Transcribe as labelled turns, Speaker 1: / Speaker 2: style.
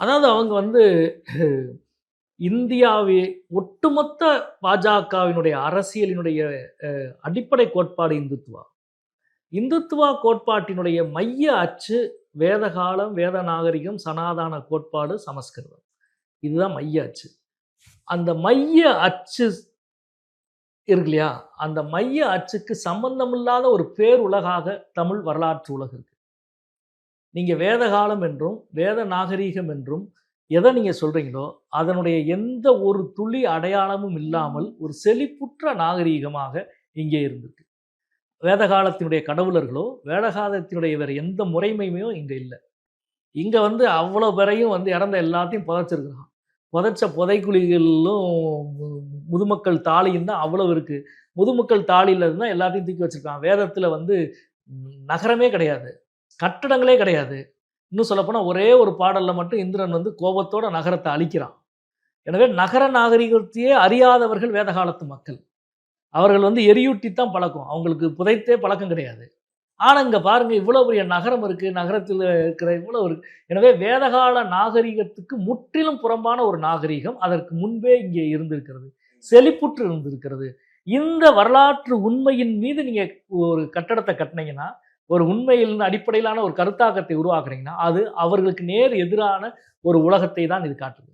Speaker 1: அதாவது அவங்க வந்து இந்தியாவே ஒட்டுமொத்த பாஜகவினுடைய அரசியலினுடைய அடிப்படை கோட்பாடு இந்துத்துவா. இந்துத்துவா கோட்பாட்டினுடைய மைய அச்சு வேதகாலம் வேத நாகரிகம் சனாதான கோட்பாடு சமஸ்கிருதம். இதுதான் மைய அச்சு. அந்த மைய அச்சு இருக்கு இல்லையா? அந்த மைய அச்சுக்கு சம்பந்தமில்லாத ஒரு பேருலகாக தமிழ் வரலாற்று உலகம் இருக்கு. நீங்க வேதகாலம் என்றும் வேத நாகரீகம் என்றும் எதை நீங்கள் சொல்கிறீங்களோ அதனுடைய எந்த ஒரு துளி அடையாளமும் இல்லாமல் ஒரு செழிப்புற்ற நாகரீகமாக இங்கே இருந்திருக்கு வேதகாலத்தினுடைய கடவுளர்களோ வேதகாலத்தினுடைய வேறு எந்த முறைமையுமே இங்கே இல்லை. இங்கே வந்து அவ்வளோ பேரையும் வந்து இறந்த எல்லாத்தையும் புதைச்சிருக்கிறான். புதைச்ச புதைக்குழிகளிலும் மு- முதுமக்கள் தாலியும் தான் அவ்வளவு இருக்குது முதுமக்கள் தாலியில இருந்தால் எல்லாத்தையும் தூக்கி வச்சுருக்கான். வேதத்தில் வந்து நகரமே கிடையாது. கட்டடங்களே கிடையாது. இன்னும் சொல்லப்போனால் ஒரே ஒரு பாடலில் மட்டும் இந்திரன் வந்து கோபத்தோட நகரத்தை அழிக்கிறான். எனவே நகர நாகரிகத்தையே அறியாதவர்கள் வேத காலத்து மக்கள். அவர்கள் வந்து எரியூட்டி தான் பழக்கம். அவங்களுக்கு புதைத்தே பழக்கம் கிடையாது. ஆனால் இங்கே பாருங்கள் இவ்வளோ பெரிய நகரம் இருக்குது நகரத்தில் இருக்கிற இவ்வளோ இருக்கு எனவே வேதகால நாகரிகத்துக்கு முற்றிலும் புறம்பான ஒரு நாகரிகம் அதற்கு முன்பே இங்கே இருந்திருக்கிறது. செழிப்புற்று இருந்திருக்கிறது. இந்த வரலாற்று உண்மையின் மீது நீங்கள் ஒரு கட்டடத்தை கட்டினீங்கன்னா ஒரு உண்மையில் அடிப்படையிலான ஒரு கருத்தாக்கத்தை உருவாக்குறீங்கன்னா அது அவர்களுக்கு நேர் எதிரான ஒரு உலகத்தை தான் இது காட்டுது.